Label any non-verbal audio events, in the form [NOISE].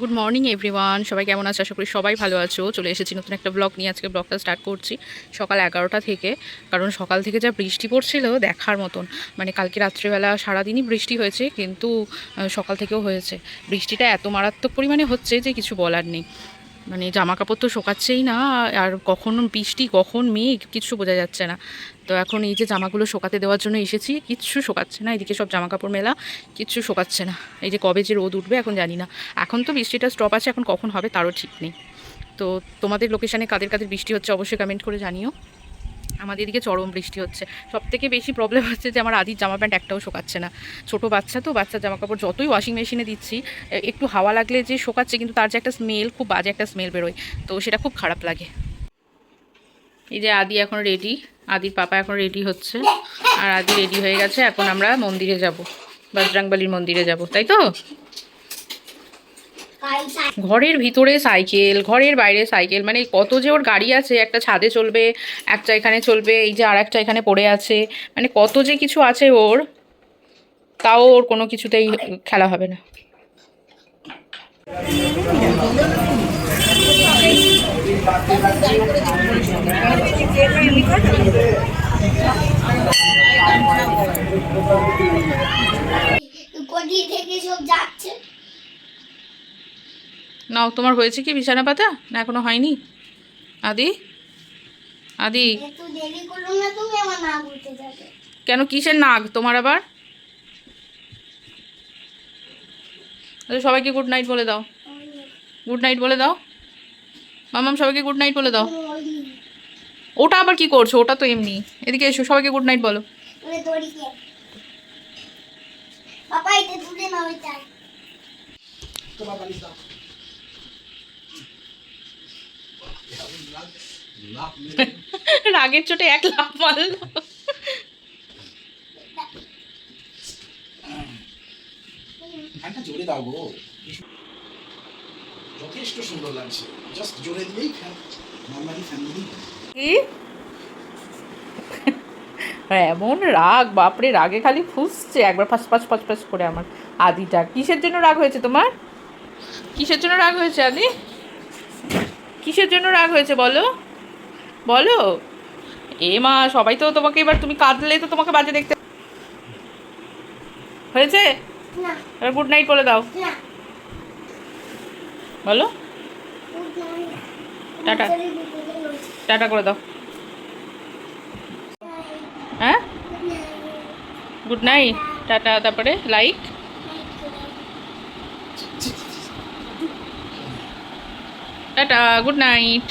Good morning everyone সবাই কেমন আছে? আশা করি সবাই ভালো আছো। চলে এসেছি নতুন একটা ব্লগ নিয়ে। আজকে ব্লগটা স্টার্ট করছি সকাল এগারোটা থেকে। কারণ সকাল থেকে যা বৃষ্টি পড়ছিল দেখার মতন। মানে কালকে রাত্রিবেলা সারাদিনই বৃষ্টি হয়েছে, কিন্তু সকাল থেকেও হয়েছে। বৃষ্টিটা এত মারাত্মক পরিমাণে হচ্ছে যে কিছু বলার নেই। মানে জামা কাপড় তো শোকাচ্ছেই না, আর কখন বৃষ্টি, কখন মেঘ কিছু বোঝা যাচ্ছে না। তো এখন এই যে জামাগুলো শোকাতে দেওয়ার জন্য এসেছি, কিচ্ছু শোকাচ্ছে না, এদিকে সব জামা কাপড় মেলা, কিচ্ছু শোকাচ্ছে না। এই যে কবে যে রোদ উঠবে এখন জানি না। এখন তো বৃষ্টিটা স্টপ আছে, এখন কখন হবে তারও ঠিক নেই। তো তোমাদের লোকেশানে কাদের কাদের বৃষ্টি হচ্ছে অবশ্যই কমেন্ট করে জানিও। আমাদের এদিকে চরম বৃষ্টি হচ্ছে। সব থেকে বেশি প্রবলেম হচ্ছে যে আমার আদির জামা প্যান্ট একটাও শোকাচ্ছে না। ছোটো বাচ্চা তো, বাচ্চার জামা কাপড় যতই ওয়াশিং মেশিনে দিচ্ছি একটু হাওয়া লাগলে যে শোকাচ্ছে, কিন্তু তার যে একটা স্মেল খুব বাজে একটা স্মেল বেরোয়। তো সেটা খুব খারাপ লাগে। এই যে আদি এখন রেডি আদির পাপা এখন রেডি হচ্ছে, আর আদি রেডি হয়ে গেছে, এখন আমরা মন্দিরে যাব। বজরাংবালির মন্দিরে যাব, তাই তো? ঘরের ভিতরে সাইকেল, ঘরের বাইরে সাইকেল মানে কত যে ওর গাড়ি আছে, একটা ছাদে চলবে, একটা এখানে চলবে, এই যে আর একটা এখানে পড়ে আছে মানে কত যে কিছু আছে ওর, তাও ওর কোনো কিছুতেই খেলা হবে না। থেকে সব যাচ্ছে। নাও তোমার হয়েছে কি বিছানা পাতা? না এখনও হয়নি? আদি? আদি? কেন কিসের নাগ? তোমার আবার? আচ্ছা সবাইকে গুড নাইট বলে দাও। গুড নাইট বলে দাও। মামাম সবাইকে গুড নাইট বলে দাও। ওটা আবার কি করছ? ওটা তো এমনি। এদিকে এসো সবাইকে গুড নাইট বলো। এটা তুলে নাও এটা। [LAUGHS] রাগের চোটে এক লাফ মারলো। জোরে দাও গো। যথেষ্ট সুন্দর লাগছে। জাস্ট জোরে দিলেই নর্মালি কি? এমন রাগ বাপরে রাগে খালি ফুসছে। একবার ফাঁস ফাঁস ফাঁস ফাঁস করে আমার। আদিটা কিসের জন্য রাগ হয়েছে তোমার? কিসের জন্য রাগ হয়েছে আদি? কিসের জন্য রাগ হয়েছে বলো? বলো? এ মা সবাই তো তোমাকে এবার তুমি কাঁদলে তো তোমাকে বাজে দেখতে হয়েছে? না। এবার গুড নাইট বলে দাও। বলো। টাটা। টাটা করে দাও। হ্যাঁ? গুড নাইট টাটা তারপরে লাইক টাটা গুড নাইট